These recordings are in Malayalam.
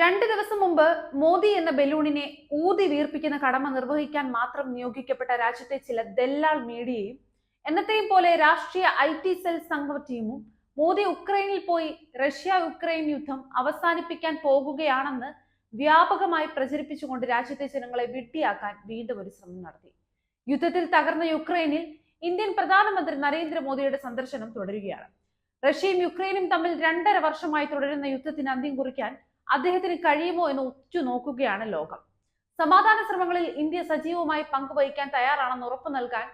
രണ്ട് ദിവസം മുമ്പ് മോദി എന്ന ബലൂണിനെ ഊതി വീർപ്പിക്കുന്ന കടമ നിർവഹിക്കാൻ മാത്രം നിയോഗിക്കപ്പെട്ട രാജ്യത്തെ ചില ദല്ലാൾ മീഡിയയും എന്നത്തെയും പോലെ രാഷ്ട്രീയ ഐ ടി സെൽ സംഘ ടീമും മോദി ഉക്രൈനിൽ പോയി റഷ്യ ഉക്രൈൻ യുദ്ധം അവസാനിപ്പിക്കാൻ പോകുകയാണെന്ന് വ്യാപകമായി പ്രചരിപ്പിച്ചുകൊണ്ട് രാജ്യത്തെ ജനങ്ങളെ വിഡ്ഢിയാക്കാൻ വീണ്ടും ഒരു ശ്രമം നടത്തി. യുദ്ധത്തിൽ തകർന്ന യുക്രൈനിൽ ഇന്ത്യൻ പ്രധാനമന്ത്രി നരേന്ദ്രമോദിയുടെ സന്ദർശനം തുടരുകയാണ്. റഷ്യയും യുക്രൈനും തമ്മിൽ രണ്ടര വർഷമായി തുടരുന്ന യുദ്ധത്തിന് അന്ത്യം കുറിക്കാൻ അദ്ദേഹത്തിന് കഴിയുമോ എന്ന് ഉറ്റുനോക്കുകയാണ് ലോകം. സമാധാന ശ്രമങ്ങളിൽ ഇന്ത്യ സജീവമായി പങ്കുവഹിക്കാൻ തയ്യാറാണെന്ന് ഉറപ്പു നൽകാൻ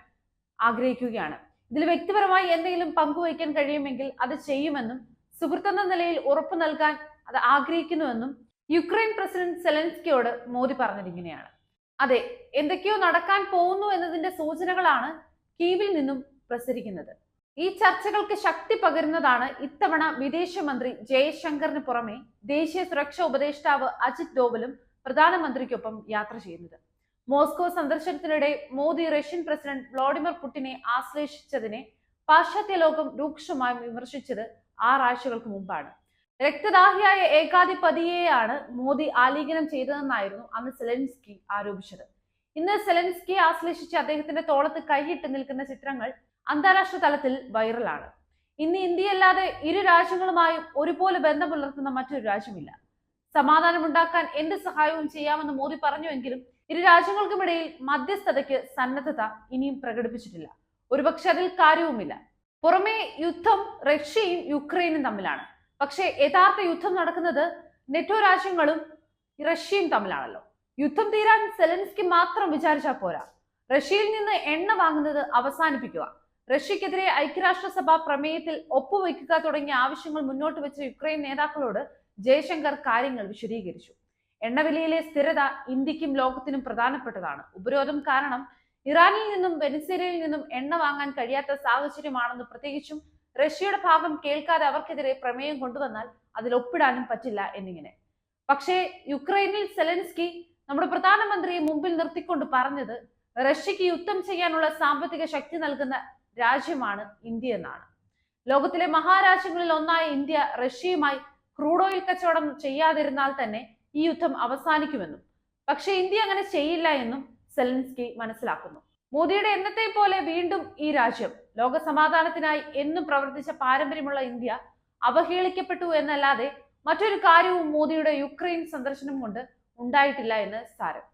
ആഗ്രഹിക്കുകയാണ്. ഇതിൽ വ്യക്തിപരമായി എന്തെങ്കിലും പങ്കുവഹിക്കാൻ കഴിയുമെങ്കിൽ അത് ചെയ്യുമെന്നും സുഹൃത്തെന്ന നിലയിൽ ഉറപ്പു നൽകാൻ അത് ആഗ്രഹിക്കുന്നുവെന്നും യുക്രൈൻ പ്രസിഡന്റ് സെലൻസ്കിയോട് മോദി പറഞ്ഞിരിക്കുകയാണ്. അതെ എന്തൊക്കെയോ നടക്കാൻ പോകുന്നു എന്നതിന്റെ സൂചനകളാണ് കീവിൽ നിന്നും പ്രസരിക്കുന്നത്. ഈ ചർച്ചകൾക്ക് ശക്തി പകരുന്നതാണ് ഇത്തവണ വിദേശമന്ത്രി ജയശങ്കറിന് പുറമെ ദേശീയ സുരക്ഷാ ഉപദേഷ്ടാവ് അജിത് ഡോവലും പ്രധാനമന്ത്രിക്കൊപ്പം യാത്ര ചെയ്യുന്നത്. മോസ്കോ സന്ദർശനത്തിനിടെ മോദി റഷ്യൻ പ്രസിഡന്റ് വ്ളാഡിമിർ പുടിനെ ആശ്ലേഷിച്ചതിനെ പാശ്ചാത്യ ലോകം രൂക്ഷമായി വിമർശിച്ചത് ആറാഴ്ചകൾക്ക് മുമ്പാണ്. രക്തദാഹിയായ ഏകാധിപതിയെയാണ് മോദി ആലിംഗനം ചെയ്തതെന്നായിരുന്നു അന്ന് സെലൻസ്കി ആരോപിച്ചത്. ഇന്ന് സെലൻസ്കിയെ ആശ്ലേഷിച്ച് അദ്ദേഹത്തിന്റെ തോളത്ത് കൈയിട്ട് നിൽക്കുന്ന ചിത്രങ്ങൾ അന്താരാഷ്ട്ര തലത്തിൽ വൈറലാണ്. ഇന്ന് ഇന്ത്യയല്ലാതെ ഇരു രാജ്യങ്ങളുമായും ഒരുപോലെ ബന്ധം പുലർത്തുന്ന മറ്റൊരു രാജ്യമില്ല. സമാധാനമുണ്ടാക്കാൻ എന്ത് സഹായവും ചെയ്യാമെന്ന് മോദി പറഞ്ഞുവെങ്കിലും ഇരു രാജ്യങ്ങൾക്കുമിടയിൽ മധ്യസ്ഥതയ്ക്ക് സന്നദ്ധത ഇനിയും പ്രകടിപ്പിച്ചിട്ടില്ല. ഒരുപക്ഷെ അതിൽ കാര്യവുമില്ല. പുറമെ യുദ്ധം റഷ്യയും യുക്രൈനും തമ്മിലാണ്. പക്ഷേ യഥാർത്ഥ യുദ്ധം നടക്കുന്നത് നെറ്റോ രാജ്യങ്ങളും റഷ്യയും തമ്മിലാണല്ലോ. യുദ്ധം തീരാൻ സെലൻസ്കി മാത്രം വിചാരിച്ചാൽ പോരാ. റഷ്യയിൽ നിന്ന് എണ്ണ വാങ്ങുന്നത് അവസാനിപ്പിക്കുക റഷ്യക്കെതിരെ ഐക്യരാഷ്ട്രസഭ പ്രമേയത്തിൽ ഒപ്പുവെക്കുക തുടങ്ങിയ ആവശ്യങ്ങൾ മുന്നോട്ട് വെച്ച യുക്രൈൻ നേതാക്കളോട് ജയശങ്കർ കാര്യങ്ങൾ വിശദീകരിച്ചു. എണ്ണവിലയിലെ സ്ഥിരത ഇന്ത്യക്കും ലോകത്തിനും പ്രധാനപ്പെട്ടതാണ്. ഉപരോധം കാരണം ഇറാനിൽ നിന്നും വെനിസേലയിൽ നിന്നും എണ്ണ വാങ്ങാൻ കഴിയാത്ത സാഹചര്യമാണെന്ന് പ്രത്യേകിച്ചും റഷ്യയുടെ ഭാഗം കേൾക്കാതെ അവർക്കെതിരെ പ്രമേയം കൊണ്ടുവന്നാൽ അതിൽ ഒപ്പിടാനും പറ്റില്ല എന്നിങ്ങനെ. പക്ഷേ യുക്രൈനിൽ സെലൻസ്കി നമ്മുടെ പ്രധാനമന്ത്രിയെ മുമ്പിൽ നിർത്തിക്കൊണ്ട് പറഞ്ഞത് റഷ്യക്ക് യുദ്ധം ചെയ്യാനുള്ള സാമ്പത്തിക ശക്തി നൽകുന്ന രാജ്യമാണ് ഇന്ത്യ എന്നാണ്. ലോകത്തിലെ മഹാരാജ്യങ്ങളിൽ ഒന്നായ ഇന്ത്യ റഷ്യയുമായി ക്രൂഡ് ഓയിൽ കച്ചവടം ചെയ്യാതിരുന്നാൽ തന്നെ ഈ യുദ്ധം അവസാനിക്കുമെന്നും പക്ഷെ ഇന്ത്യ അങ്ങനെ ചെയ്യില്ല എന്നും സെലൻസ്കി മനസ്സിലാക്കുന്നു. മോദിയുടെ എന്നത്തെ പോലെ വീണ്ടും ഈ രാജ്യം ലോക സമാധാനത്തിനായി എന്നും പ്രവർത്തിച്ച പാരമ്പര്യമുള്ള ഇന്ത്യ അവഹേളിക്കപ്പെട്ടു എന്നല്ലാതെ മറ്റൊരു കാര്യവും മോദിയുടെ യുക്രൈൻ സന്ദർശനം കൊണ്ട് ഉണ്ടായിട്ടില്ല എന്ന് സാരം.